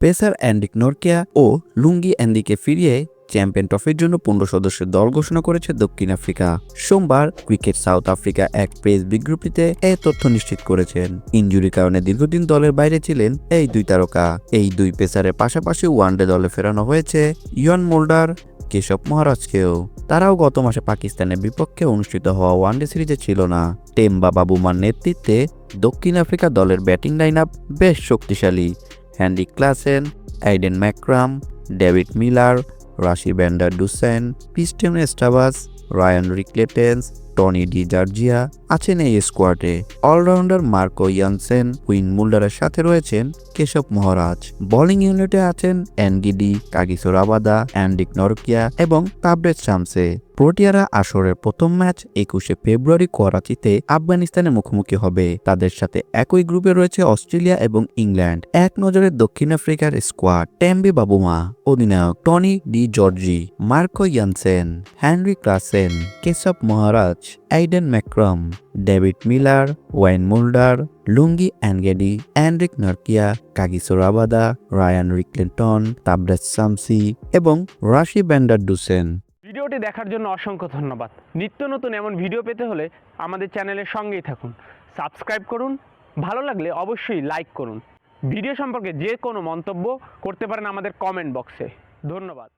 Pacer অ্যান্ডিক নোরকিয়া ও লুঙ্গি অ্যান্ডিকে ফিরিয়ে champion ট্রফির জন্য পনেরো সদস্যের দল ঘোষণা করেছে দক্ষিণ আফ্রিকা। সোমবার ক্রিকেট সাউথ আফ্রিকা এক প্রেস বিজ্ঞপ্তিতে এই তথ্য নিশ্চিত করেছেন। ইনজুরির কারণে দীর্ঘদিন দলের বাইরে ছিলেন এই দুই তারকা। এই দুই পেসারের পাশাপাশি ওয়ানডে দলে ফেরানো হয়েছে ইয়ন মোল্ডার, কেশব মহারাজকেও। তারাও গত মাসে পাকিস্তানের বিপক্ষে অনুষ্ঠিত হওয়া ওয়ানডে সিরিজে ছিল না। টেম্বা বাবুমার নেতৃত্বে দক্ষিণ আফ্রিকা দলের ব্যাটিং লাইন বেশ শক্তিশালী। Handy Klaasen Aiden Markram David Miller Rassie van der Dussen Tristan Stubbs Ryan Rickelton Tony de Zorzi আছেন এই স্কোয়াডে। অলরাউন্ডার মার্কো ইয়ানসেন, উইন মুল্ডারের সাথে রয়েছেন কেশব মহারাজ। বোলিং ইউনিটে আছেন এনডিডি কাগিসো রাবাদা, অ্যান্ডিক নরকিয়া এবং কাবরেজ শামসে। প্রোটিয়ারা আসরের প্রথম ম্যাচ একুশে ফেব্রুয়ারি করাচিতে আফগানিস্তানের মুখোমুখি হবে। তাদের সাথে একই গ্রুপে রয়েছে অস্ট্রেলিয়া এবং ইংল্যান্ড। এক নজরে দক্ষিণ আফ্রিকার স্কোয়াড, ট্যাম্বি বাবুমা। অধিনায়ক Tony de Zorzi Marco Jansen Heinrich Klaasen, Keshav Maharaj. Aiden Markram David Miller Wiaan Mulder Lungi Ngidi Anrich Nortje Kagiso Rabada Ryan Rickelton Tabraiz Shamsi এবং রাশি ব্যান্ডার ডুসেন ভিডিওটি দেখার জন্য অসংখ্য ধন্যবাদ। নিত্য নতুন এমন ভিডিও পেতে হলে আমাদের চ্যানেলের সঙ্গেই থাকুন। সাবস্ক্রাইব করুন, ভালো লাগলে অবশ্যই লাইক করুন। ভিডিও সম্পর্কে যে কোনো মন্তব্য করতে পারেন আমাদের কমেন্ট বক্সে। ধন্যবাদ।